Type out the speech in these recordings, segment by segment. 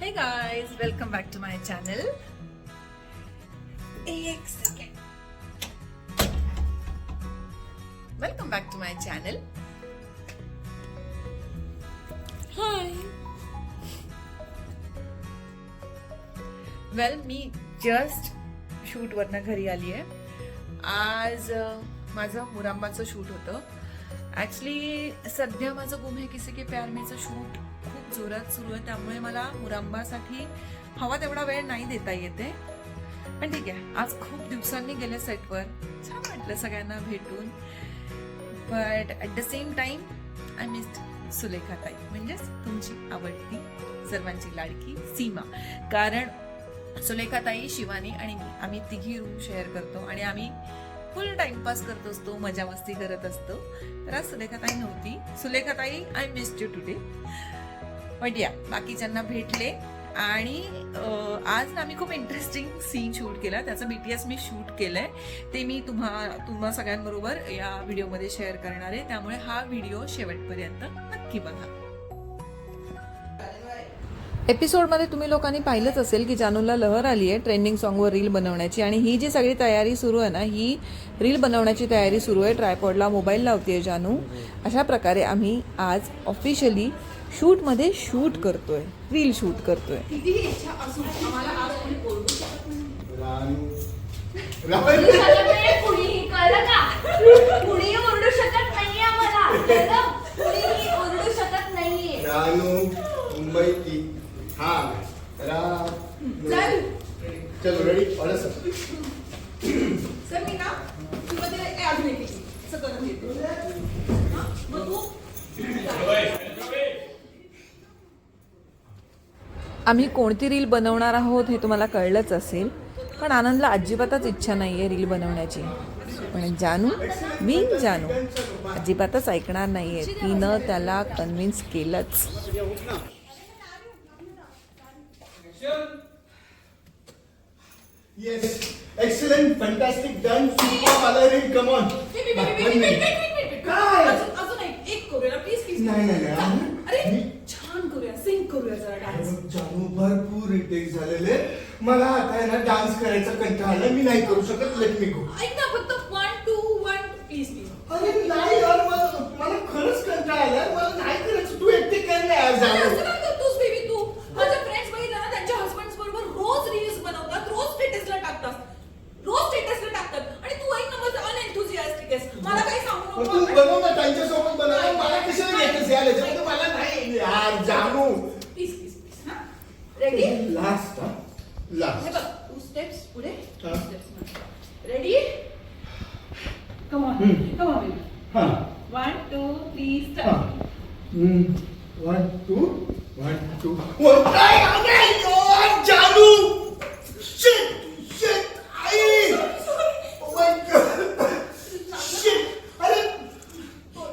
Hey guys, welcome back to my channel. एक second. Welcome back to my channel. Hi. Well me just शूटवरनं घरी आली आहे आज अ, माझं मुरांबाचं शूट होतं ॲक्च्युली सध्या माझं गुम है किसी के प्यार मेचं शूट खूप जोरात सुरू आहे त्यामुळे मला मुरांबासाठी हवा तेवढा वेळ नाही देता येते. पण ठीक आहे आज खूप दिवसांनी गेले सेटवर. छान वाटलं सगळ्यांना भेटून. But at the same time I missed सुलेखाताई. म्हणजेच तुमची आवडती सर्वांची लाडकी सीमा. कारण सुलेखाताई शिवानी आणि मी आम्ही तिघी रूम शेअर करतो आणि आम्ही फुल टाइमपास करत असतो मजा मस्ती करत असतो. तर आज सुलेखाताई नव्हती. सुलेखाताई I missed you today but या बाकीच्यांना भेटले. आणि आज ना आम्ही खूप इंटरेस्टिंग सीन शूट केला. त्याचं बी टी एस मी शूट केलंय. ते मी तुम्हा तुम्हा सगळ्यांबरोबर या व्हिडिओमध्ये शेअर करणार आहे. त्यामुळे हा व्हिडिओ शेवटपर्यंत नक्की बघा. एपिसोडमध्ये तुम्ही लोकांनी पाहिलंच असेल की जानूला लहर आली आहे ट्रेंडिंग सॉन्गवर रील बनवण्याची आणि ही जी सगळी तयारी सुरू आहे ना ही रील बनवण्याची तयारी सुरू आहे. ट्रायपॉडला मोबाईल लावते जानू. अशा प्रकारे आम्ही आज ऑफिशियली शूटमध्ये शूट करतोय. रील शूट करतोय. शकत नाहीये मुंबई हा. चलो. Ready sir. सर मी ना तुला ते अजून एक असं करून देते मग तू? आम्ही कोणती रील बनवणार आहोत हे तुम्हाला कळलंच असेल पण आनंदला अजिबातच इच्छा नाही आहे रील बनवण्याची. पण जानू मी जानू अजिबातच ऐकणार नाही आहे तिनं त्याला कन्व्हिन्स केलंच. Yes excellent fantastic done super वाला रील कम ऑन काय अजून अजून एक एक करूया. प्लीज प्लीज नाही नाही नाही. अरे मी- छान करूया. सिंग करूया जरा डान्स जानू भरपूर रिटेक झालेले. मला आता आहे ना डान्स करायचा कंटाळा आलाय. मी नाही करू शकत. लेट मी गो ऐक ना फक्त one two one please please अरे नाही यार मला मला खरंच कंटाळा आलाय. मला नाही करायचं. तू एकटी कर ना यार जानू. मग तू बनव ना त्यांच्यासोबत बनव. मला कशाला घेतच यार याच्यामध्ये मला नाही. यार जानू रेडी लास्ट हा हे लास्ट बघ टू स्टेप्स पुढे हा. Steps ready come on hmm. Come on हा वन टू थ्री हा start one two one two one काय अरे यार जानू शिट शिट आई ओ माय गॉड शिट अरे तू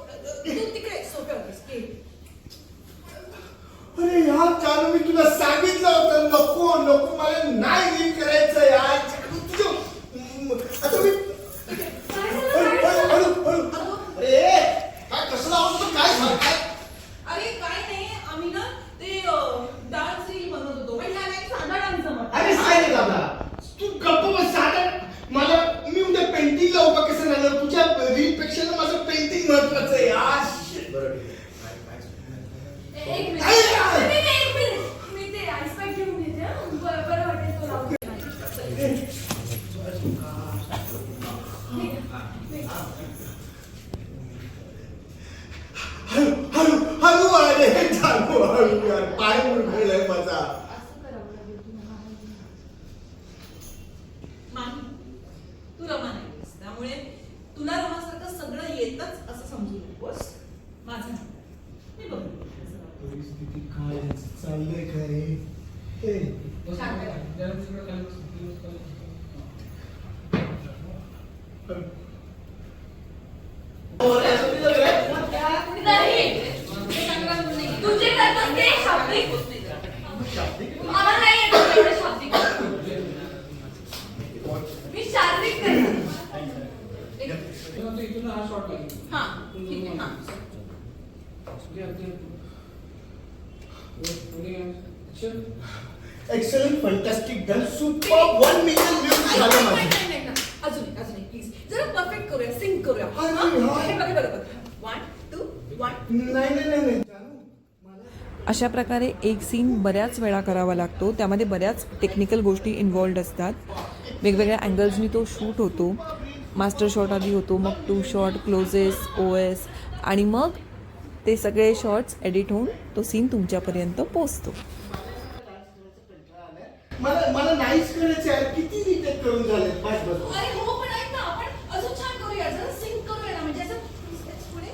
तिकडे सोफ्यावर बस. ए. अरे यार जानू मी तुला सांगितलं होतं नको नको मला नाही रील करायचं यार जानू तुझं म, आता मी हळू हळू हळू हळू अरे काय कसला होतं काय झालं काय अरे काय नाही आम्ही ना ते डान्स रील बनवत होतो पण ह्याला एक साधा डान्स जमत अरे काय रे दादा तू गप्प बस साधं मला मी उद्या पेंटिंगला उभा कसं राहणार तुझ्या रील पेक्षा ना माझं पेंटिंग महत्वाचं आहे यार Shit. बरं ठीक आहे. काय- काय- एक मिनिट काय यार? नाही, नाही, एक मिनिट मी ते आईस पॅक घेऊन येते हं. बरं बरं वाटेल तो लावून हळू हळू हळू अरे चालू हळू यार पाय मुरगळलाय माझा असं करावं लागेल तुम्हाला माही तू रमा नाहीस त्यामुळे तुला रमासारखं सगळं येतच असं समजू नकोस. माझं नाही. मी बघू परिस्थिती काय चाललंय काय रे? हे? नाही. तुझे करतात ते शाब्दिक मला नाही येत एवढं शाब्दिक मी शारीरिक करते हा ठीक आहे हा. Excellent fantastic done super one million views झालं नाही, माझं. नाही, नाही, नाही. अजून अजून please. जरा परफेक्ट करूया सिंग करूया. हा, हा? हा. हे बघा बरोबर वन टू वन नाही नाही नाही अशा प्रकारे एक सीन बऱ्याच वेळा करावा लागतो. त्यामध्ये बऱ्याच टेक्निकल गोष्टी इन्वॉल्ड असतात. वेगवेगळ्या अँगल्सनी तो शूट होतो. मास्टर शॉट आधी होतो मग two shot closes O S आणि मग ते सगळे शॉट्स एडिट होऊन तो सीन तुमच्यापर्यंत पोचतो मला मला नाहीच करायचं यार किती रिटेक करून झाले बस बस बस. अरे हो पण ऐक ना आपण अजून छान करूया. जरा सिंग करूया ना. म्हणजे असं two steps पुढे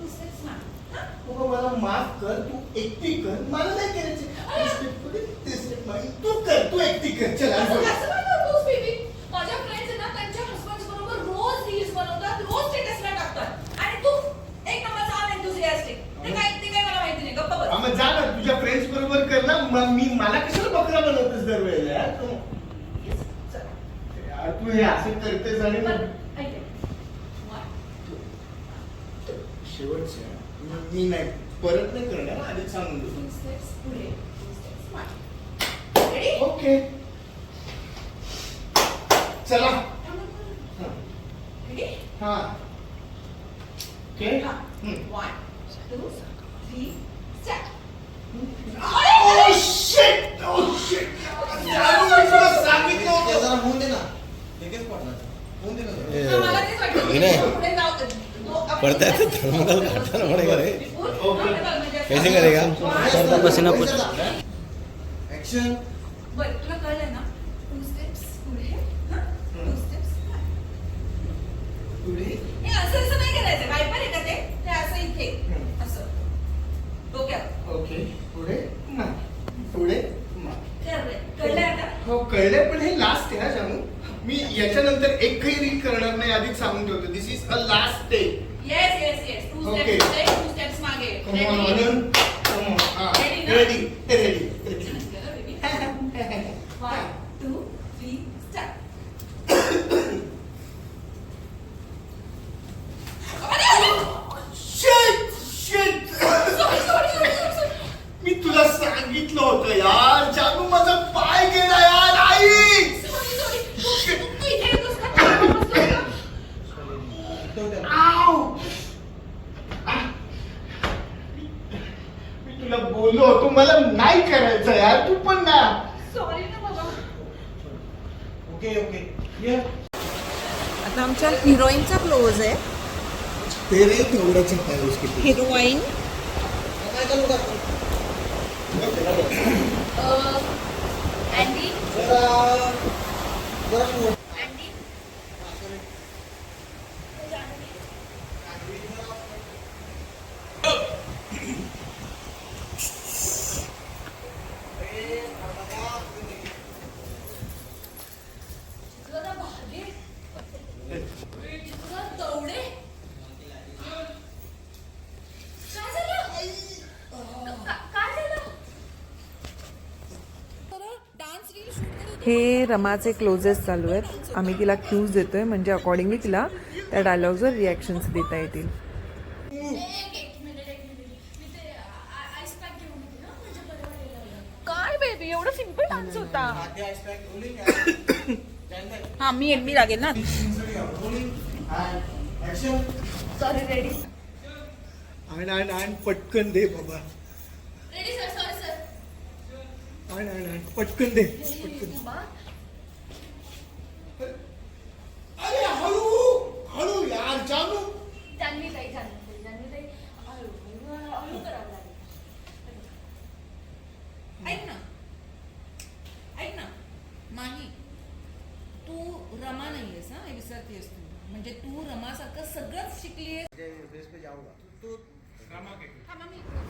two steps मागे. हा? बाबा मला माफ कर. तू एकटी कर. मला नाही करायचे. ते step पुढे, ते step मागे. तू कर. तू एकटी कर. चल असं आज कसं काय करतोस baby? माझ्या फ्रेंड्स ना त्यांच्या हस्बंड बरोबर रोज रील्स बनवतात रोज स्टेटसला टाकतात आणि तू एक नंबरचा अनएन्थुसियास्टिक ते काय ते काय मला माहिती नाही गप्पा बस मग जा ना तुझ्या फ्रेंड्स बरोबर कर ना मग मी मला कशाला बकरा बनवतेस दरवेळेला यार तू यार तू हे असं करतेस आणि पण मग शेवटचं मी- मी नाही परत नाही करणार आधीच सांगून देतो. मागे. ओके चला? हा. ओके हा. हम्म. One, two, three, step. Oh shit! Oh सांगितलं होतं. जरा होऊन दे ना लगेच होऊन दे ना मला तेच वाटलं. पुढे जाऊ दे. आपण- पड़ता है तो थर्मोकॉल काटना पड़ेगा रे कैसे करेगा? One, पसीना ऍक्शन बरं तुला कळलंय ना टू स्टेप्स पुढे पुढे. हे असं असं नाही करायचं वायपर आहे का ते ते असं इथे असं डोक्यात ओके पुढे मागे. पुढे मागे. कळलंय कळलंय आता कळलंय पण हे लास्ट आहे हा जानू मी याच्यानंतर एकही रील करणार नाही आधीच सांगून ठेवतो. This is a last day yes yes yes two Okay. Steps two steps मागे. Come on, Ready? Anand. Come on. हा. Ready ना? Ready. Ready. Ready. One, two, three, start. Shit! Shit! मी तुला सांगितलं होतं यार जानू माझा पाय गेला यार आई Sorry, sorry. तू- तू इथे येतोस का? थांबा बसतोस का? आव! आ! मी तुला बोललो होतो मला नाही करायचं यार तू पण ना. Sorry ना बाबा. ओके ओके ये. आता आमच्या हिरोईनचा क्लोज आहे. तेरे तेवढ्याच काय उसकी हिरोईन. काय चालू करतो अं, अँडी जरा जरा समोर. अँडी इतकं ना भारी. इतकं दवडे. काय झालं? का- काय झालं? डान्स रील शूट करत होते. हे रमाचे क्लोजेस चालू आहेत आम्ही तिला क्यूज देतोय म्हणजे अकॉर्डिंगली तिला त्या डायलॉग्सवर रिॲक्शन्स देता येतील एक- एक मिनिट, एक मिनिट. मी ते आ- आईस पॅक घेऊन येते ना, माझ्या बरोबर काय बेबी एवढा सिंपल डान्स होता. हा मी मी लागेल ना सॉरी रेडी आण आण आण पटकन दे बाबा रेडी सर सॉरी सर आण आण आण पटकन दे पटकन थांबा. अरे हळू हळू यार जानू जान्हवी ताई जान्हवी ताई जान्हवी ताई हळू हळू हळू करावं लागेल ऐक ना ऐक ना माही तू रमा नाहीयेस ना हे विसरतेस तू म्हणजे तू रमासारखं सगळंच शिकलीयस बेस पे जाऊंगा तू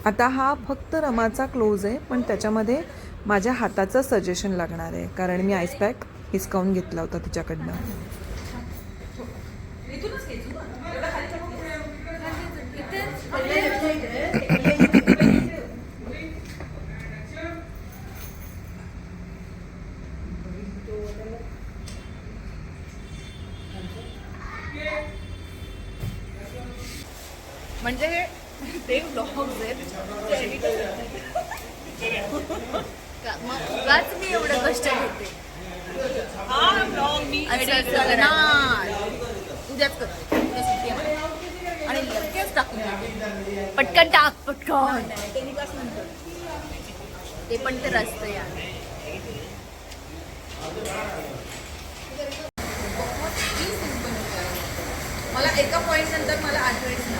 आता हा फक्त रमाचा क्लोज आहे पण त्याच्यामध्ये माझ्या हाताचं सजेशन लागणार आहे. कारण मी आईस पॅक हिसकावून घेतला होता तिच्याकडनं. म्हणजे हे ते ब्लॉग्स आहेत ते मग उगाच मी एवढं कष्ट घेते हा ब्लॉग मी अच्छा, करणार उद्याच करते उद्या सुट्टी आहे मला. आणि लगेच टाकून देते. पटकन टाक पटकन टेलिकास्ट नंतर ते पण तर असतं यार मला एका पॉईंट नंतर मला आठवायच ना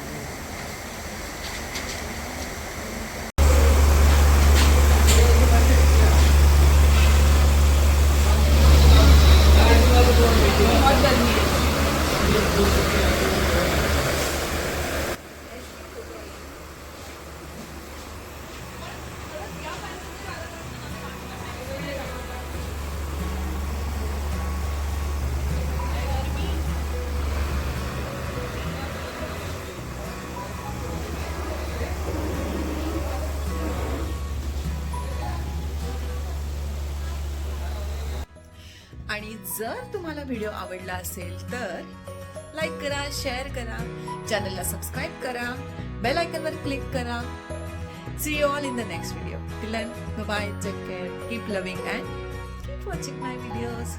आणि जर तुम्हाला व्हिडिओ आवडला असेल तर लाईक करा शेअर करा चॅनलला सबस्क्राईब करा बेल आयकनवर क्लिक करा. See you all in the next video till then bye take care keep loving and keep watching my videos